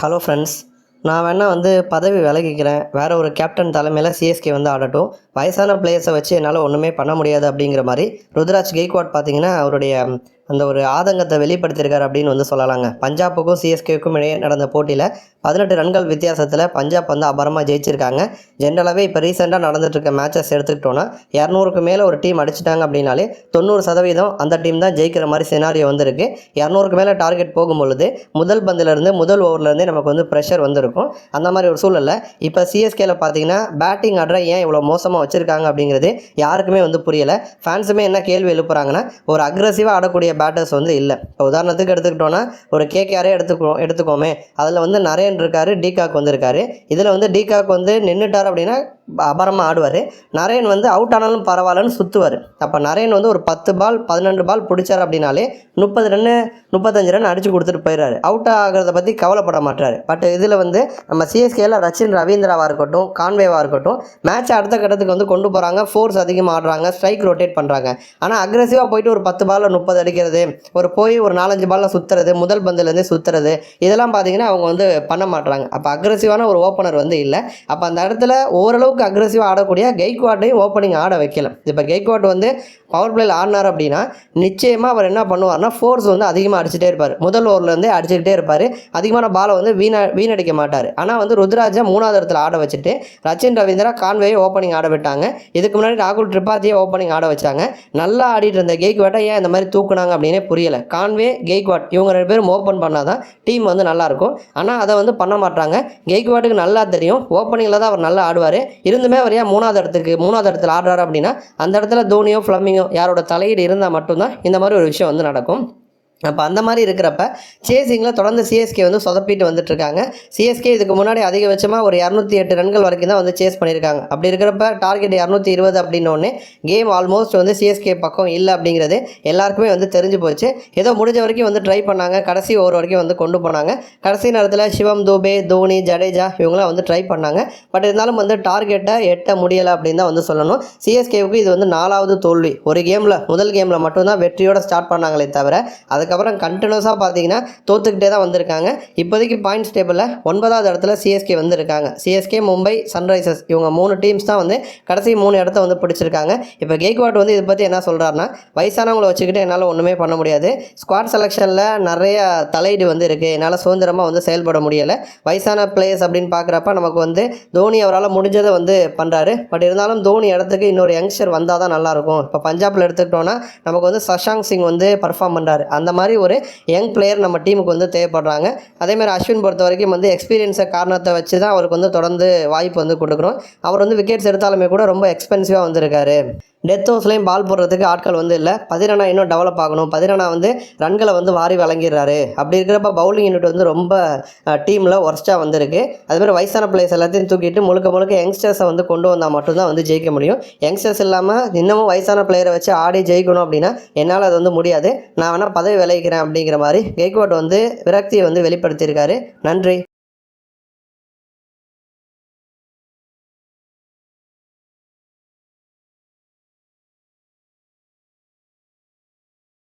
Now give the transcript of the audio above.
Hello friends நான் வேணால் வந்து பதவி விலகிக்கிறேன். வேறு ஒரு கேப்டன் தலைமையில் சிஎஸ்கே வந்து ஆடட்டும். வயசான பிளேயர்ஸை வச்சு என்னால் ஒன்றுமே பண்ண முடியாது அப்படிங்கிற மாதிரி ருத்ராஜ் கெய்க்வாட் பார்த்தீங்கன்னா அவருடைய அந்த ஒரு ஆதங்கத்தை வெளிப்படுத்தியிருக்காரு அப்படின்னு வந்து சொல்லலாங்க. பஞ்சாபுக்கும் சிஎஸ்கேவுக்கும் இடையே நடந்த போட்டியில் பதினெட்டு ரன்கள் வித்தியாசத்தில் பஞ்சாப் வந்து அபரமாக ஜெயிச்சிருக்காங்க. ஜென்ரலாகவே இப்போ ரீசெண்டாக நடந்துட்டு இருக்க மேட்சஸ் எடுத்துக்கிட்டோன்னா இரநூறுக்கு மேலே ஒரு டீம் அடிச்சிட்டாங்க அப்படின்னாலே தொண்ணூறு சதவீதம் அந்த டீம் தான் ஜெயிக்கிற மாதிரி சினாரியோ வந்திருக்கு. இரநூறுக்கு மேலே டார்கெட் போகும்பொழுது முதல் பந்திலிருந்து முதல் ஓவர்லேருந்தே நமக்கு வந்து ப்ரெஷர் வந்திருக்கும். அந்த மாதிரி ஒரு சூழலில் இப்போ சிஎஸ்கேல பார்த்தீங்கன்னா பேட்டிங் ஆடுற ஏன் இவ்வளோ மோசமாக வச்சுருக்காங்க அப்படிங்கிறது யாருக்குமே வந்து புரியலை. ஃபேன்ஸுமே என்ன கேள்வி எழுப்புறாங்கன்னா ஒரு அக்ரஸிவாக ஆடக்கூடிய பேட்டர்ஸ் வந்து இல்லை. இப்போ உதாரணத்துக்கு எடுத்துக்கிட்டோன்னா ஒரு கேகேஆரே எடுத்துக்கோ எடுத்துக்கோமே. அதில் வந்து நரேன் இருக்காரு டிகாக் வந்திருக்காரு. இதில் வந்து டிகாக் வந்து நின்றுட்டார் அப்படின்னா அபரமாக ஆடுவார். நரேன் வந்து அவுட் ஆனாலும் பரவாயில்லன்னு சுற்றுவார் அப்போ நரேன் வந்து ஒரு பத்து பால் பதினெண்டு பால் பிடிச்சார் அப்படின்னாலே முப்பது ரன்னு முப்பத்தஞ்சு ரன் அடித்து கொடுத்துட்டு போயிடுறாரு. அவுட் ஆகிறத பற்றி கவலைப்பட மாட்டார். பட் இதில் வந்து நம்ம சிஎஸ்கேல ரச்சின் ரவீந்திராவாக இருக்கட்டும் கான்வேவாக இருக்கட்டும் மேட்ச் அடுத்த கட்டத்துக்கு வந்து கொண்டு போகிறாங்க ஃபோர்ஸ் அதிகமாக ஆடுறாங்க. ஸ்ட்ரைக் ரொட்டேட் பண்ணுறாங்க ஆனால் அக்ரெசிவாக போயிட்டு ஒரு பத்து பாலில் முப்பது அடிக்கிறது ஒரு போய் ஒரு நாலஞ்சு பாலில் சுற்றுறது முதல் பந்துலேருந்து சுற்றுறது இதெல்லாம் பார்த்தீங்கன்னா அவங்க வந்து பண்ண மாட்டாங்க அப்போ அக்ரெசிவான ஒரு ஓப்பனர் வந்து இல்லை. அப்போ அந்த இடத்துல ஓரளவுக்கு அக்ரெசிவாக ஆடக்கூடிய கெய்க்வாட்டையும் ஓப்பனிங் ஆட வைக்கல இப்போ கெய்க்வாட் வந்து பவர் பிளேயில் ஆடினார் அப்படின்னா நிச்சயமாக அவர் என்ன பண்ணுவார்னா ஃபோர்ஸ் வந்து அதிகமாக அடிச்சுட்டே இருப்பார். முதல் ஓவர்லேருந்தே அடிச்சுக்கிட்டே இருப்பார். அதிகமான பாலை வந்து வீணா வீணடிக்க மாட்டார். ஆனால் வந்து ருத்ராஜை மூணாவது இடத்துல ஆட வச்சுட்டு ரச்சின் ரவீந்திரா கான்வேயை ஓப்பனிங் ஆட விட்டாங்க. இதுக்கு முன்னாடி ராகுல் திரிபாத்தியை ஓப்பனிங் ஆட வச்சாங்க. நல்லா ஆடிட்டு இருந்த கெய்க்வாட்டை ஏன் இந்த மாதிரி தூக்குனாங்க அப்படின்னே புரியலை. கான்வே கெய்க்வாட் இவங்க ரெண்டு பேரும் ஓப்பன் பண்ணால் தான் டீம் வந்து நல்லாயிருக்கும் ஆனால் அதை வந்து பண்ண மாட்டாங்க. கெய்க்வாட்டுக்கு நல்லா தெரியும். ஓப்பனிங்கில் தான் அவர் நல்லா ஆடுவார். இருந்துமே அவர் ஏன் மூணாவது இடத்துக்கு மூணாவது இடத்துல ஆடுறாரு அப்படின்னா அந்த இடத்துல தோனியோ ஃப்ளமிங்கோ யாரோட தலையீடு இருந்தால் மட்டும்தான் இந்த மாதிரி ஒரு விஷயம் வந்து நடக்கும். அப்போ அந்த மாதிரி இருக்கிறப்ப சேசிங்கில் தொடர்ந்து சிஎஸ்கே வந்து சொதப்பிட்டு வந்துட்டுருக்காங்க. சிஎஸ்கே இதுக்கு முன்னாடி அதிகபட்சமாக ஒரு இரநூத்தி எட்டு ரன்கள் வரைக்கும் தான் வந்து சேஸ் பண்ணியிருக்காங்க. அப்படி இருக்கிறப்ப டார்கெட் இரநூத்தி இருபது அப்படின்னோடனே கேம் ஆல்மோஸ்ட் வந்து சிஎஸ்கே பக்கம் இல்லை அப்படிங்கிறது எல்லாருக்குமே வந்து தெரிஞ்சு போச்சு. ஏதோ முடிஞ்ச வரைக்கும் வந்து ட்ரை பண்ணாங்க. கடைசி ஓவர் வரைக்கும் வந்து கொண்டு போனாங்க. கடைசி நேரத்தில் சிவம் தூபே தோனி ஜடேஜா இவங்களாம் வந்து ட்ரை பண்ணாங்க. பட் இருந்தாலும் வந்து டார்கெட்டை எட்ட முடியலை அப்படின்னு தான் வந்து சொல்லணும். சிஎஸ்கேவுக்கு இது வந்து நாலாவது தோல்வி. ஒரு கேமில் முதல் கேமில் மட்டும்தான் வெற்றியோட ஸ்டார்ட் பண்ணாங்களே தவிர அதுக்கு அதுக்கப்புறம் கண்டினியூஸாக பார்த்தீங்கன்னா தோத்துக்கிட்டே தான் வந்திருக்காங்க. இப்போதைக்கு பாயிண்ட்ஸ் டேபிளில் ஒன்பதாவது இடத்துல சிஎஸ்கே வந்திருக்காங்க. சிஎஸ்கே மும்பை சன்ரைசர்ஸ் இவங்க மூணு டீம்ஸ் தான் வந்து கடைசி மூணு இடத்த வந்து பிடிச்சிருக்காங்க. இப்போ கேக்வாட் வந்து இதை பற்றி என்ன சொல்கிறாருன்னா வயசானவங்களை வச்சுக்கிட்டு என்னால் ஒன்றுமே பண்ண முடியாது. ஸ்குவாட் செலெக்ஷனில் நிறைய தலையீடு வந்து இருக்குது என்னால் சுதந்திரமாக வந்து செயல்பட முடியலை. வயசான பிளேயர்ஸ் அப்படின்னு பார்க்குறப்ப நமக்கு வந்து தோனி அவரால் முடிஞ்சதை வந்து பண்ணுறாரு பட் இருந்தாலும் தோனி இடத்துக்கு இன்னொரு யங்ஸ்டர் வந்தால் தான் நல்லாயிருக்கும் இப்போ பஞ்சாபில் எடுத்துக்கிட்டோன்னா நமக்கு வந்து சஷாங் சிங் வந்து பர்ஃபார்ம் பண்ணுறாரு அந்த மாதிரி ஒரு யங் பிளேயர் நம்ம டீமுக்கு வந்து தேவைப்படுறாங்க. அதேமாதிரி அஸ்வின் பொறுத்த வரைக்கும் வந்து எக்ஸ்பீரியன்ஸை காரணத்தை வச்சு தான் அவருக்கு வந்து தொடர்ந்து வாய்ப்பு வந்து கொடுக்குறோம் அவர் வந்து விக்கெட்ஸ் எடுத்தாலுமே கூட ரொம்ப எக்ஸ்பென்சிவாக வந்திருக்காரு. டெத் ஓவர்ஸ்லேயும் பால் போடுறதுக்கு ஆட்கள் வந்து இல்லை. பதினனா இன்னும் டெவலப் ஆகணும். பதினனா வந்து ரன்களை வந்து வாரி வழங்கிடுறாரு. அப்படி இருக்கிறப்ப பவுலிங் யூனிட் வந்து ரொம்ப டீமில் ஒர்ஸ்ட்டாக வந்திருக்கு. அதுமாதிரி வயசான பிளேயர்ஸ் எல்லாத்தையும் தூக்கிட்டு முழுக்க முழுக்க யங்ஸ்டர்ஸை வந்து கொண்டு வந்தால் மட்டும்தான் வந்து ஜெயிக்க முடியும். யங்ஸ்டர்ஸ் இல்லாமல் இன்னமும் வயசான பிளேயரை வச்சு ஆடி ஜெயிக்கணும் அப்படின்னா என்னால் அது வந்து முடியாது. நான் வேணால் பதவி விளைவிக்கிறேன் அப்படிங்கிற மாதிரி கெய்க்வாட் வந்து விரக்தியை வந்து வெளிப்படுத்தியிருக்காரு. நன்றி.